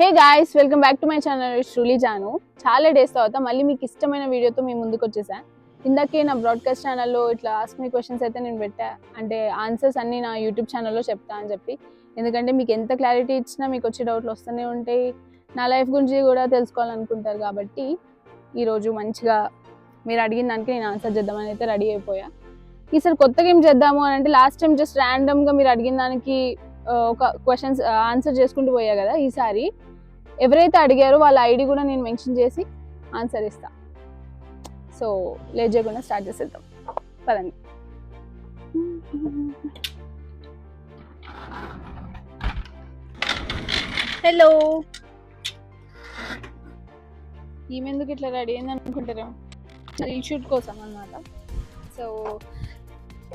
Hey guys welcome back to my channel Sruli Janu చాలా days తర్వాత మళ్ళీ మీకు ఇష్టమైన వీడియోతో మీ ముందుకు వచ్చేసాను. ఇందాకే నా బ్రాడ్కాస్ట్ ఛానల్లో ఇట్లా ఆస్క్ మీ క్వశ్చన్స్ అయితే నేను పెట్టా. అంటే ఆన్సర్స్ అన్నీ నా యూట్యూబ్ ఛానల్లో చెప్తా అని చెప్పి. ఎందుకంటే మీకు ఎంత క్లారిటీ ఇచ్చినా మీకు వచ్చే డౌట్లు వస్తూనే ఉంటాయి. నా లైఫ్ గురించి కూడా తెలుసుకోవాలనుకుంటారు కాబట్టి ఈరోజు మంచిగా మీరు అడిగిన దానికి నేను ఆన్సర్ చేద్దామని అయితే రెడీ అయిపోయా. ఈసారి కొత్తగా ఏం చేద్దాము అని అంటే లాస్ట్ టైం జస్ట్ ర్యాండమ్గా మీరు అడిగిన దానికి ఒక క్వశ్చన్స్ ఆన్సర్ చేసుకుంటూ పోయా కదా ఈసారి. ఎవరైతే అడిగారో వాళ్ళ ఐడి కూడా నేను మెన్షన్ చేసి ఆన్సర్ ఇస్తా. సో లేట్ చేయకుండా స్టార్ట్ చేసేద్దాం. పదండి. హలో ఈమెందుకు ఇట్లా రెడీ అయింది అనుకుంటారేమో? రీల్ షూట్ కోసం అన్నమాట. సో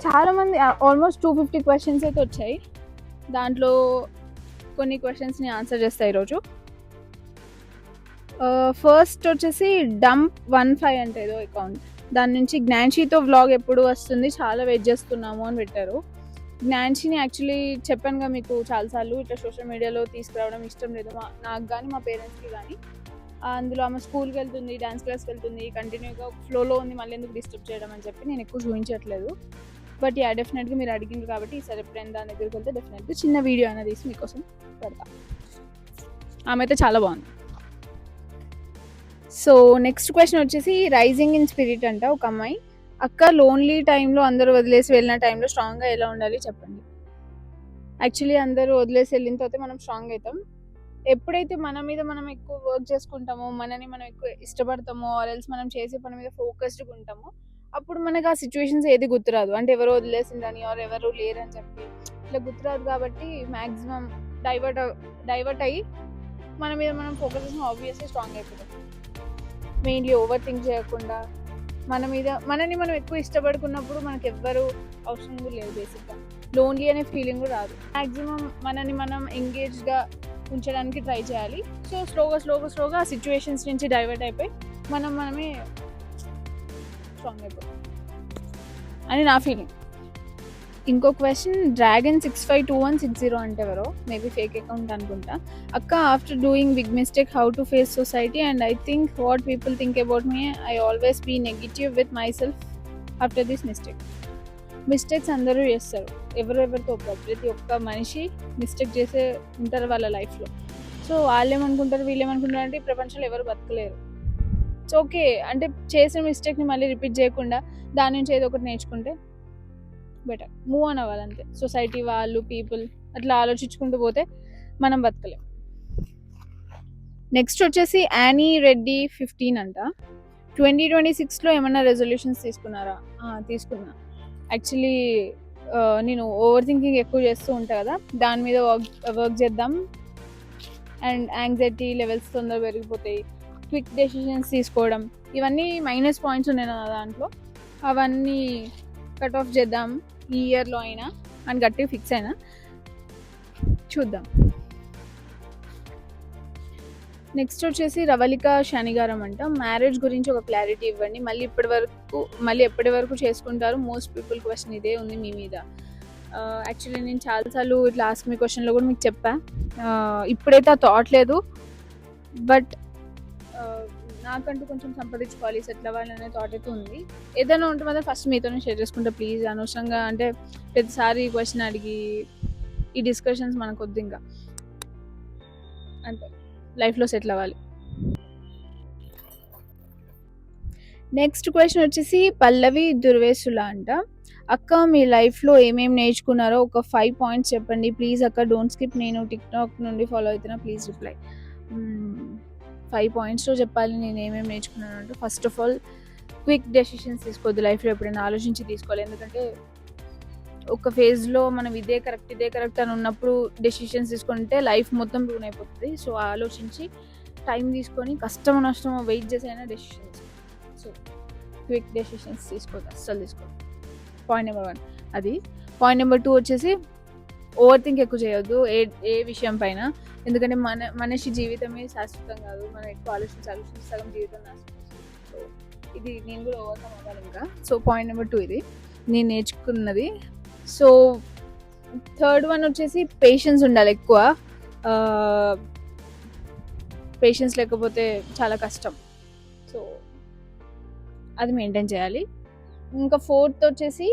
చాలామంది ఆల్మోస్ట్ టూ ఫిఫ్టీ క్వశ్చన్స్ అయితే వచ్చాయి. దాంట్లో కొన్ని క్వశ్చన్స్ని ఆన్సర్ చేస్తాయి ఈరోజు. ఫస్ట్ వచ్చేసి డంప్ వన్ ఫైవ్ అంటే ఏదో అకౌంట్ దాని నుంచి జ్ఞాన్షితో వ్లాగ్ ఎప్పుడు వస్తుంది చాలా వెయిట్ చేస్తున్నాము అని పెట్టారు. జ్ఞాన్షిని యాక్చువల్లీ చెప్పానుగా మీకు చాలాసార్లు ఇట్లా సోషల్ మీడియాలో తీసుకురావడం ఇష్టం లేదు మా నాకు కానీ మా పేరెంట్స్కి కానీ అందులో ఆమె స్కూల్కి వెళ్తుంది డ్యాన్స్ క్లాస్కి వెళ్తుంది కంటిన్యూగా ఫ్లోలో ఉంది మళ్ళీ ఎందుకు డిస్టర్బ్ చేయడం అని చెప్పి నేను ఎక్కువ చూపించట్లేదు. బట్ యా డెఫినెట్గా మీరు అడిగిండ్రు కాబట్టి ఈసారి ఎప్పుడైనా దాని దగ్గరికి వెళ్తే డెఫినెట్గా చిన్న వీడియో అనేది తీసి మీకోసం పెడతా. ఆమె అయితే చాలా బాగుంది. సో నెక్స్ట్ క్వశ్చన్ వచ్చేసి రైజింగ్ ఇన్ స్పిరిట్ అంట ఒక అమ్మాయి. అక్క లోన్లీ టైంలో అందరూ వదిలేసి వెళ్ళిన టైంలో స్ట్రాంగ్గా ఎలా ఉండాలి చెప్పండి. యాక్చువల్లీ అందరూ వదిలేసి వెళ్ళిన తర్వాత మనం స్ట్రాంగ్ అవుతాం. ఎప్పుడైతే మన మీద మనం ఎక్కువ వర్క్ చేసుకుంటామో మనని మనం ఎక్కువ ఇష్టపడతామో ఆర్ఎల్స్ మనం చేసే పని మీద ఫోకస్డ్గా ఉంటామో అప్పుడు మనకు ఆ సిచ్యువేషన్స్ ఏది గుర్తురాదు. అంటే ఎవరో వదిలేసిందని ఆర్ ఎవరు లేరని చెప్పి. ఇట్లా గుర్తురాదు కాబట్టి మ్యాక్సిమం డైవర్ట్ డైవర్ట్ అయ్యి మన మీద మనం ఫోకస్ చేసిన ఆబ్వియస్లీ స్ట్రాంగ్ అయిపోతాం. మెయిన్లీ ఓవర్ థింక్ చేయకుండా మన మీద మనని మనం ఎక్కువ ఇష్టపడుకున్నప్పుడు మనకు ఎవ్వరు అవసరం కూడా లేదు బేసిక్గా లోన్లీ అనే ఫీలింగ్ కూడా రాదు. మ్యాక్సిమం మనని మనం ఎంగేజ్గా ఉంచడానికి ట్రై చేయాలి. సో స్లోగా స్లోగా స్లోగా ఆ సిచ్యువేషన్స్ నుంచి డైవర్ట్ అయిపోయి మనం మనమే స్ట్రాంగ్ అయిపోతాం. అని నా ఫీలింగ్ ఇంకో question dragon six five two one six zero అంటే ఎవరో మేబీ ఫేక్ అకౌంట్ అనుకుంటా. అక్క after doing big mistake how to face society and I think what people think about me I always be negative with my self after this mistake mistakes అందరూ చేస్తారు. ఎవరెవరితో కాదు ప్రతి ఒక్క మనిషి మిస్టేక్ చేసే ఉంటారు వాళ్ళ లైఫ్లో సో వాళ్ళు ఏమనుకుంటారు వీళ్ళు ఏమనుకుంటారు అంటే ఈ ప్రపంచంలో ఎవరు బతకలేరు. సో ఓకే అంటే చేసిన మిస్టేక్ని మళ్ళీ రిపీట్ చేయకుండా దాని నుంచి ఏదో ఒకటి నేర్చుకుంటే బెటర్ మూవ్ ఆన్ అవ్వాలంతే. సొసైటీ వాళ్ళు పీపుల్ అట్లా ఆలోచించుకుంటూ పోతే మనం బతకలేం. నెక్స్ట్ వచ్చేసి యానీ రెడ్డి ఫిఫ్టీన్ అంట. ట్వంటీ ట్వంటీ సిక్స్లో ఏమైనా రెజల్యూషన్స్ తీసుకున్నారా? తీసుకున్నా. యాక్చువల్లీ నేను ఓవర్ థింకింగ్ ఎక్కువ చేస్తూ ఉంటా కదా. దాని మీద వర్క్ వర్క్ చేద్దాం. అండ్ యాంగ్జైటీ లెవెల్స్ తొందరగా పెరిగిపోతాయి. క్విక్ డెసిషన్స్ తీసుకోవడం. ఇవన్నీ మైనస్ పాయింట్స్ ఉన్నాయి నా దాంట్లో. అవన్నీ కట్ ఆఫ్ చేద్దాం. ఈ ఇయర్లో అయినా అని గట్టిగా ఫిక్స్ అయినా చూద్దాం. నెక్స్ట్ వచ్చేసి రవళిక శనిగారం అంట. మ్యారేజ్ గురించి ఒక క్లారిటీ ఇవ్వండి. మళ్ళీ ఇప్పటి వరకు మళ్ళీ ఎప్పటి వరకు చేసుకుంటారు? మోస్ట్ పీపుల్ క్వశ్చన్ ఇదే ఉంది మీ మీద. యాక్చువల్లీ నేను చాలాసార్లు ఇట్లా ఆస్క్ మీ క్వశ్చన్లో కూడా మీకు చెప్పా. ఇప్పుడైతే ఆ థాట్ లేదు. బట్ నాకంటూ కొంచెం సంపాదించుకోవాలి సెటిల్ అవ్వాలనే థాట్ అయితే ఉంది. ఏదైనా ఉంటే మాత్రం ఫస్ట్ మీతోనే షేర్ చేసుకుంటా ప్లీజ్ అనవసరంగా అంటే ప్రతిసారి క్వశ్చన్ అడిగి ఈ డిస్కషన్స్ మనకు వద్దు ఇంకా అంటే లైఫ్లో సెటిల్ అవ్వాలి. నెక్స్ట్ క్వశ్చన్ వచ్చేసి పల్లవి దుర్వేసుల అంట. అక్క మీ లైఫ్లో ఏమేమి నేర్చుకున్నారో ఒక ఫైవ్ పాయింట్స్ చెప్పండి. ప్లీజ్ అక్క డోంట్ స్కిప్ నేను టిక్టాక్ నుండి ఫాలో అవుతున్నా ప్లీజ్ రిప్లై ఫైవ్ పాయింట్స్లో చెప్పాలి నేను ఏమేమి నేర్చుకున్నాను అంటే first of all quick decisions తీసుకోవద్దు లైఫ్లో ఎప్పుడైనా ఆలోచించి తీసుకోవాలి. ఎందుకంటే ఒక ఫేజ్లో మనం ఇదే కరెక్ట్ ఇదే కరెక్ట్ అని ఉన్నప్పుడు డెసిషన్స్ తీసుకుంటే లైఫ్ మొత్తం రూన్ అయిపోతుంది. సో ఆలోచించి టైం తీసుకొని కష్టం నష్టం వెయిట్ చేసైనా డెసిషన్స్ సో క్విక్ డెసిషన్స్ తీసుకోవద్దు అస్సలు తీసుకోవద్దు. పాయింట్ నెంబర్ వన్ అది. పాయింట్ నెంబర్ టూ వచ్చేసి ఓవర్ థింక్ ఎక్కువ చేయొద్దు. ఏ ఏ విషయం పైన ఎందుకంటే మన మనిషి జీవితమే శాశ్వతం కాదు. మనం ఎక్కువ ఆలోచించి ఆలోచించి సగం జీవితం నాశనం సో ఇది నేను కూడా ఓవర్కమ్ అవ్వాలి ఇంకా. సో పాయింట్ నెంబర్ టూ ఇది. నేను నేర్చుకున్నది. సో థర్డ్ వన్ వచ్చేసి పేషెన్స్ ఉండాలి ఎక్కువ. పేషెన్స్ లేకపోతే చాలా కష్టం. సో అది మెయింటైన్ చేయాలి. ఇంకా ఫోర్త్ వచ్చేసి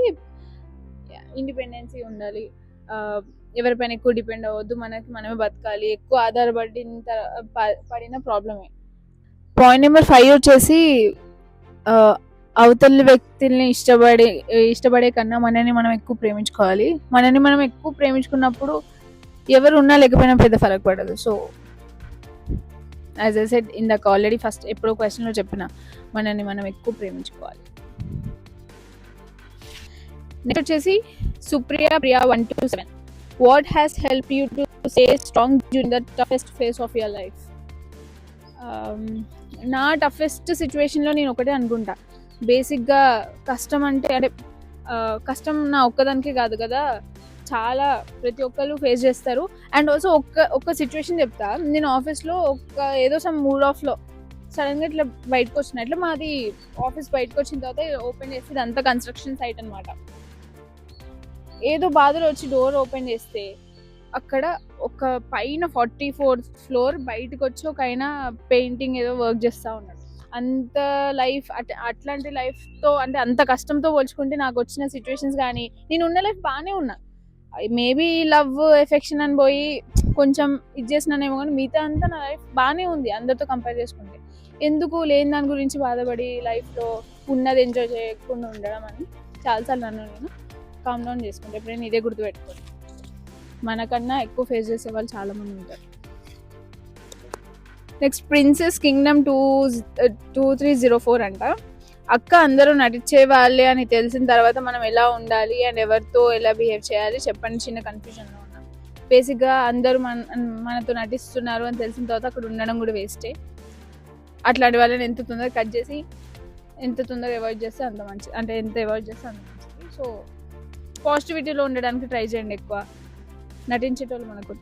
ఇండిపెండెన్సీ ఉండాలి. ఎవరిపైన ఎక్కువ డిపెండ్ అవ్వద్దు. మనకి మనమే బతకాలి. ఎక్కువ ఆధారపడిన ప- పడిన ప్రాబ్లమే పాయింట్ నెంబర్ ఫైవ్ వచ్చేసి ఆ, అవతలి వ్యక్తుల్ని ఇష్టపడే ఇష్టపడే కన్నా మనని మనం ఎక్కువ ప్రేమించుకోవాలి. మనని మనం ఎక్కువ ప్రేమించుకున్నప్పుడు ఎవరు ఉన్నా లేకపోయినా పెద్ద ఫరక్ పడదు. సో యాజ్ ఐ సెడ్ ఇందాక ఆల్రెడీ ఫస్ట్ ఎప్పుడో క్వశ్చన్లో చెప్పిన మనని మనం ఎక్కువ ప్రేమించుకోవాలి. నెక్స్ట్ వచ్చేసి Supriya Priya one two seven what has help you to stay strong during the toughest phase of your life నా టఫెస్ట్ సిచ్యువేషన్లో నేను ఒకటే అనుకుంటా. బేసిక్గా కష్టం అంటే అంటే కష్టం నా ఒక్కదానికే కాదు కదా. చాలా ప్రతి ఒక్కరు ఫేస్ చేస్తారు. అండ్ ఆల్సో ఒక్క ఒక్క సిచ్యువేషన్ చెప్తా. నేను ఆఫీస్లో ఒక ఏదో సమ్ మూడ్ ఆఫ్లో సడన్గా ఇట్లా బయటకు వచ్చిన ఇట్లా మాది ఆఫీస్ బయటకు వచ్చిన తర్వాత ఓపెన్ చేసి ఇదంతా కన్స్ట్రక్షన్ సైట్ అనమాట ఏదో బాధలో వచ్చి డోర్ ఓపెన్ చేస్తే అక్కడ ఒక పైన ఫార్టీ ఫోర్త్ ఫ్లోర్ బయటకు వచ్చి ఒక ఆయన పెయింటింగ్ ఏదో వర్క్ చేస్తూ ఉన్నాడు. అంత లైఫ్ అట్ అట్లాంటి లైఫ్తో అంటే అంత కష్టంతో పోల్చుకుంటే నాకు వచ్చిన సిచ్యువేషన్స్ కానీ నేను ఉన్న లైఫ్ బాగానే ఉన్నా. మేబీ లవ్ ఎఫెక్షన్ అని పోయి కొంచెం ఇది చేసినానేమో కానీ మిగతా అంతా నా లైఫ్ బాగానే ఉంది అందరితో కంపేర్ చేసుకుంటే. ఎందుకు లేని దాని గురించి బాధపడి లైఫ్లో ఉన్నది ఎంజాయ్ చేయకుండా ఉండడం అని చాలాసార్లు నన్ను నేను. కామ్ డౌన్ చేసుకుంటే ఎప్పుడైనా ఇదే గుర్తుపెట్టుకోండి మనకన్నా ఎక్కువ ఫేస్ చేసే వాళ్ళు చాలా మంది ఉంటారు. Next princess kingdom two two three zero four అంట. అక్క అందరూ నటించే వాళ్ళే అని తెలిసిన తర్వాత మనం ఎలా ఉండాలి అండ్ ఎవరితో ఎలా బిహేవ్ చేయాలి చెప్పండి చిన్న కన్ఫ్యూజన్లో ఉన్నా బేసిక్గా అందరూ మన మనతో నటిస్తున్నారు అని తెలిసిన తర్వాత అక్కడ ఉండడం కూడా వేస్టే అట్లాంటి వాళ్ళని ఎంత తొందరగా కట్ చేసి ఎంత తొందరగా అవాయిడ్ చేస్తే అంత మంచిది అంటే ఎంత అవాయిడ్ చేస్తే అంత మంచిది. సో పాజిటివిటీలో ఉండడానికి ట్రై చేయండి ఎక్కువ. నటించేటోళ్ళు మనకు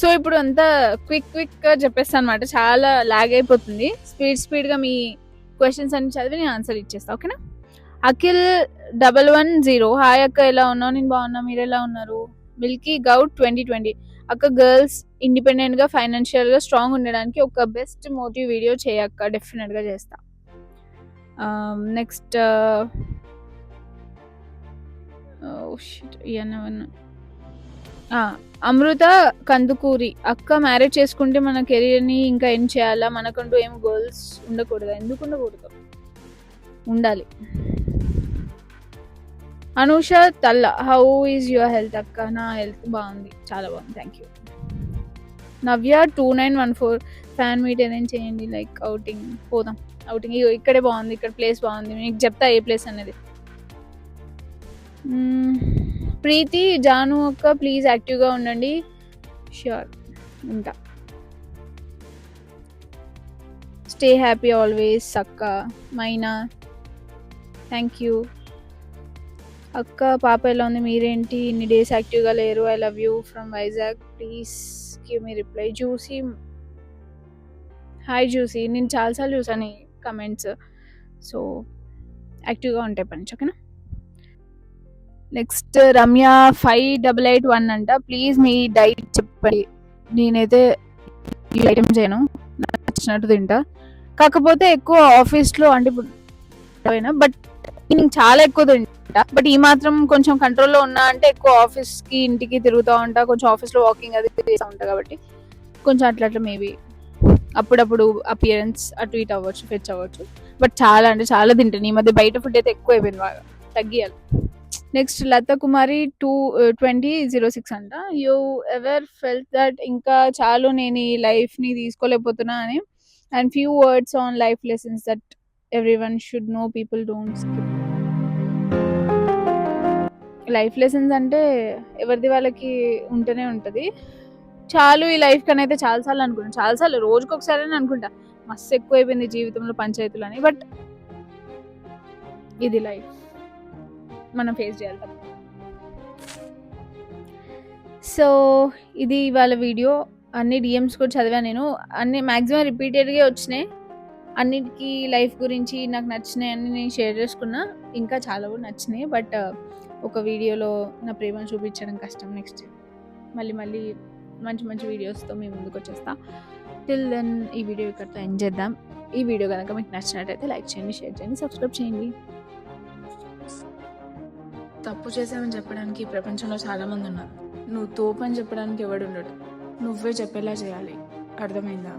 సో ఇప్పుడు అంతా క్విక్ క్విక్గా చెప్పేస్తాను అనమాట చాలా లాగ్ అయిపోతుంది. స్పీడ్ స్పీడ్గా మీ క్వశ్చన్స్ అన్ని చదివి నేను ఆన్సర్ ఇచ్చేస్తా ఓకేనా? Akhil double one zero. Hi అక్క ఎలా ఉన్నావు? నేను బాగున్నా మీరు ఎలా ఉన్నారు? Milky goat twenty twenty. అక్క గర్ల్స్ ఇండిపెండెంట్గా ఫైనాన్షియల్గా స్ట్రాంగ్ ఉండడానికి ఒక బెస్ట్ మోటివ్ వీడియో చేయక్క డెఫినెట్గా చేస్తా. Next Oh, Amrutha Kandukuri ah, అక్క మ్యారేజ్ చేసుకుంటే మన కెరీర్ని ఇంకా ఏం చేయాలా? మనకంటూ ఏం గోల్స్ ఉండకూడదా? ఎందుకు ఉండకూడదు? ఉండాలి. అనూష తల్ల హౌ ఈజ్ యువర్ హెల్త్ అక్క? నా హెల్త్ బాగుంది. చాలా బాగుంది. Thank you Navya two nine one four fan meet ఏదైనా చేయండి. లైక్ అవుటింగ్ పోదాం. అవుటింగ్ ఇగో ఇక్కడే బాగుంది. ఇక్కడ ప్లేస్ బాగుంది. మీకు చెప్తా ఏ ప్లేస్ అనేది. ప్రీతి జాను అక్క ప్లీజ్ యాక్టివ్గా ఉండండి. ష్యూర్ ఉంటా. స్టే హ్యాపీ ఆల్వేస్ అక్క మైనా. థ్యాంక్ యూ అక్క పాప ఎలా ఉంది? మీరేంటి? ఇన్ని డేస్ యాక్టివ్గా లేరు. I love you from Vizag please give me reply చూసి హాయ్ చూసి నేను చాలాసార్లు చూసాను ఈ కమెంట్స్ సో యాక్టివ్గా ఉంటాయి పంచ్ ఓకేనా? Next Ramya five double eight one అంట. ప్లీజ్ మీ డైట్ చెప్పండి. నేనైతే ఈ ఐటమ్ చేయను. నచ్చినట్టు తింటా. కాకపోతే ఎక్కువ ఆఫీస్లో అంటే ఇప్పుడు బట్ నేను చాలా ఎక్కువ తింటా. బట్ ఈ మాత్రం కొంచెం కంట్రోల్లో ఉన్నా అంటే ఎక్కువ ఆఫీస్కి ఇంటికి తిరుగుతూ ఉంటా. కొంచెం ఆఫీస్లో వాకింగ్ అది చేస్తూ ఉంటా కాబట్టి. కొంచెం అట్లా అట్లా మేబీ అప్పుడప్పుడు అపియరెన్స్ అటు ఇటు అవ్వచ్చు ఫెచ్ అవ్వచ్చు. బట్ చాలా అంటే చాలా తింటాను ఈ మధ్య బయట ఫుడ్ అయితే ఎక్కువ అయిపోయింది బాగా. తగ్గియాలి. Next Latha Kumari two twenty zero six అంట. యూ ఎవర్ ఫెల్ట్ దట్ ఇంకా చాలు నేను ఈ లైఫ్ని తీసుకోలేకపోతున్నా అని. And few words on life lessons that every one should know people don't skip. Life lessons అంటే ఎవరిది వాళ్ళకి ఉంటూనే ఉంటుంది. చాలు ఈ లైఫ్ కన్నా అయితే చాలాసార్లు అనుకున్నాను చాలాసార్లు రోజుకి ఒకసారి అని అనుకుంటా. మస్తు ఎక్కువ అయిపోయింది జీవితంలో పంచాయతీలు అని. బట్ ఇది లైఫ్. మనం ఫేస్ చేయాలి సో ఇది ఇవాళ వీడియో అన్ని డిఎమ్స్ కూడా చదివాను నేను. అన్ని మ్యాక్సిమం రిపీటెడ్గా వచ్చినాయి. అన్నిటికీ లైఫ్ గురించి నాకు నచ్చినాయి అన్ని నేను షేర్ చేసుకున్నా. ఇంకా చాలా కూడా నచ్చినాయి. బట్ uh, ఒక వీడియోలో నా ప్రేమను చూపించడం కష్టం నెక్స్ట్ మళ్ళీ మళ్ళీ మంచి మంచి వీడియోస్తో మేము ముందుకు వచ్చేస్తాం. టిల్ దెన్ ఈ వీడియో ఇక్కడితో ఎండ్ చేద్దాం. ఈ వీడియో కనుక మీకు నచ్చినట్టయితే లైక్ చేయండి షేర్ చేయండి సబ్స్క్రైబ్ చేయండి. తప్పు చేశామని చెప్పడానికి ప్రపంచంలో ప్రపంచంలో చాలామంది ఉన్నారు. నువ్వు తోపని చెప్పడానికి ఎవడు ఉండడు. నువ్వే చెప్పేలా చేయాలి. అర్థమైందా?